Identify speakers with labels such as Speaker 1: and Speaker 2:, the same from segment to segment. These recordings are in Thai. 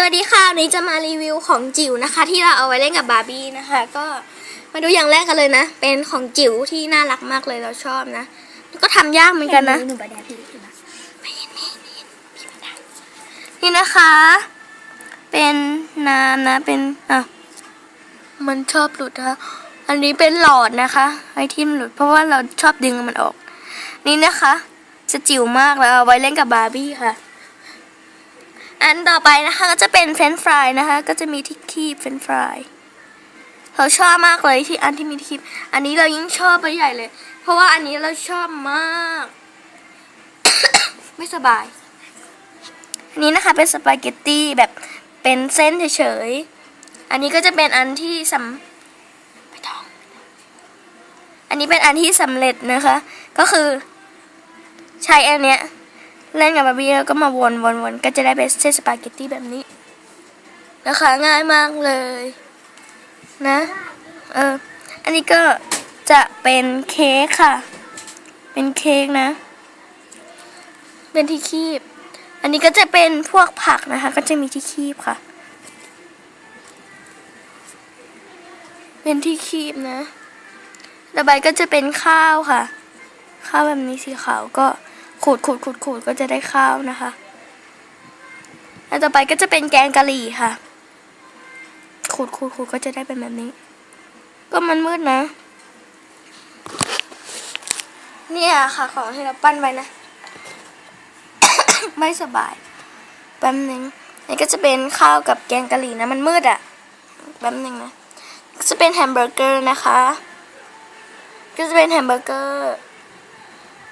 Speaker 1: สวัสดีค่ะวันนี้จะมารีวิวของจิ๋วนะคะ ที่เราเอาไว้เล่นกับบาร์บี้นะคะ ก็มาดูอย่างแรกกันเลยนะ เป็นของจิ๋วที่น่ารักมากเลยเราชอบนะแล้วก็ทำยากเหมือนกันนะ
Speaker 2: นี่
Speaker 1: นะคะ เป็นน้ำนะเป็นอะมันชอบหลุดนะคะอันนี้เป็นหลอดนะคะไอที่มันหลุด เพราะว่าเราชอบดึงมันออก นี่นะคะ จะจิ๋วมากแล้วเอาไว้เล่นกับบาร์บี้ค่ะ อันต่อไปนะคะก็จะเป็นเฟรนช์ฟรายนะคะ ก็จะมีที่คีบเฟรนช์ฟรายเราชอบมากเลยที่อันที่มีที่คีบอันนี้เรายิ่งชอบไปใหญ่เลย เพราะว่าอันนี้เราชอบมาก ไม่สบาย อันนี้นะคะเป็นสปาเกตตี้แบบเป็นเส้นเฉยๆ อันนี้ก็จะเป็นอันที่สำไม่ต้อง อันนี้เป็นอันที่สำเร็จนะคะ ก็คือใช้อันเนี้ย เล่นกับบาร์บี้แล้วก็มาวนวนวนก็จะได้เป็นเส้นสปาเกตตี้แบบนี้นะคะง่ายมากเลย นะเอออันนี้ก็จะเป็นเค้กค่ะ เป็นเค้กนะ เป็นที่คีบ อันนี้ก็จะเป็นพวกผักนะคะ ก็จะมีที่คีบค่ะ เป็นที่คีบนะต่อไปก็จะเป็นข้าวค่ะ ข้าวแบบนี้สีขาวก็ ขูดขูดขูดขูดก็จะได้ข้าวนะคะแล้วต่อไปก็จะเป็นแกงกะหรี่ค่ะ ขูดขูดขูดก็จะได้เป็นแบบนี้ ก็มันมืดนะ เนี่ยค่ะของที่เราปั้นไว้นะ ไม่สบาย แป๊บนึงนี่ก็จะเป็นข้าวกับแกงกะหรี่นะ มันมืดอะ่ะ แป๊บนึงนะจะเป็นแฮมเบอร์เกอร์นะคะ ก็จะเป็นแฮมเบอร์เกอร์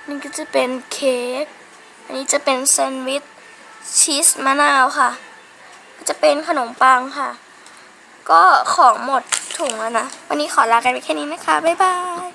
Speaker 1: นี่ก็จะเป็นเค้ก อันนี้จะเป็นแซนด์วิชชีสมะนาวค่ะ ก็จะเป็นขนมปังค่ะ ก็ของหมดถุงแล้วนะ วันนี้ขอลากันไปแค่นี้นะคะ บ๊ายบาย